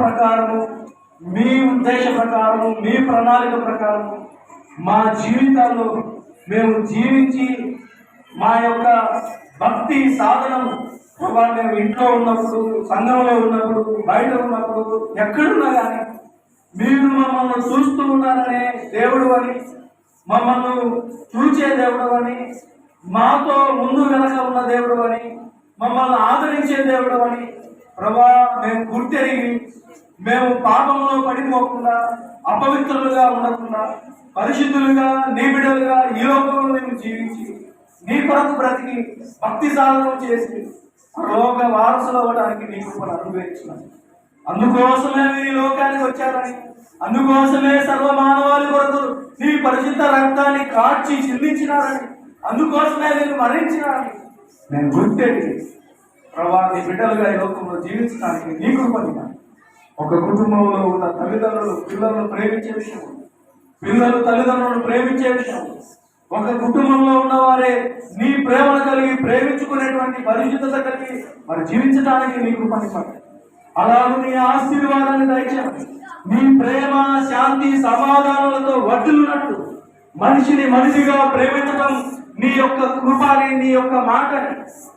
ప్రకారము మీ ఉద్దేశ ప్రకారము మీ ప్రణాళిక ప్రకారము మా జీవితాల్లో మేము జీవించి మా యొక్క భక్తి సాధనము. ప్రభా మేము ఇంట్లో ఉన్నప్పుడు సంఘంలో ఉన్నప్పుడు బయట ఉన్నప్పుడు ఎక్కడున్నా కానీ మీరు మమ్మల్ని చూస్తూ ఉన్నారనే దేవుడు అని మమ్మల్ని చూచే దేవుడు అని మాతో ముందు వెనక ఉన్న దేవుడు అని మమ్మల్ని ఆదరించే దేవుడు అని ప్రభా మేము గుర్తెరిగి మేము పాపంలో పడిపోకుండా అపవిత్రులుగా ఉండకుండా పరిశుద్ధులుగా నీ ఈ లోకంలో మేము జీవించి నీ కొరకు బ్రతికి భక్తి సాధనం చేసి లోక వారసులు అవ్వడానికి నీకు కృపను అనుభవించినాను అందుకోసమే మీరు ఈ లోకానికి వచ్చారని అందుకోసమే సర్వ మానవాళి కొరకు నీ పరిశుద్ధ రక్తాన్ని కాచి చిందించినారని అందుకోసమే మీరు మరణించినారని. నేను గుర్తెరిగి ప్రభా నీ బిడ్డలుగా ఈ లోకంలో జీవించడానికి నీ కృపని ఒక కుటుంబంలో ఉన్న తల్లిదండ్రులు పిల్లలను ప్రేమించే విషయం. పిల్లలు తల్లిదండ్రులను ప్రేమించే విషయం. ఒక కుటుంబంలో ఉన్నవారే నీ ప్రేమను కలిగి ప్రేమించుకునేటువంటి పరిశుద్ధత కలిగి మరి జీవించడానికి నీ కృపని అలాగే నీ ఆశీర్వాదాన్ని దయచేయండి నీ ప్రేమ శాంతి సమాధానాలతో వడ్డులున్నట్టు మనిషిని మనిషిగా ప్రేమించడం నీ యొక్క కృపాని నీ యొక్క మాటని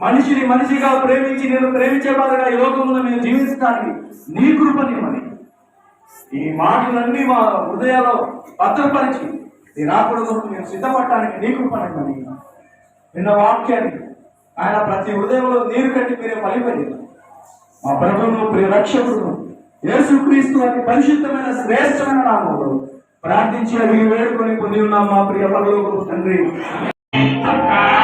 మనిషిని మనిషిగా ప్రేమించి నేను ప్రేమించే వారుగా ఈ లోకంలో నేను జీవించడానికి నీ కృపని ఈ మాటలన్నీ మా హృదయాల్లో భద్రపరిచి నీ రాకూడదు నేను సిద్ధపడటానికి నీ కృపనివ్వని నిన్న వాక్యాన్ని ఆయన ప్రతి హృదయంలో నీరు కట్టి మీరే పలిపడి మా ప్రభువును ప్రియ రక్షకుడు యేసుక్రీస్తు అతి పరిశుద్ధమైన శ్రేష్టమైన నామంలో ప్రార్థించి అడిగి వేడుకొని పొంది ఉన్నాం మా ప్రియ పరలోకపు తండ్రి. Tocar.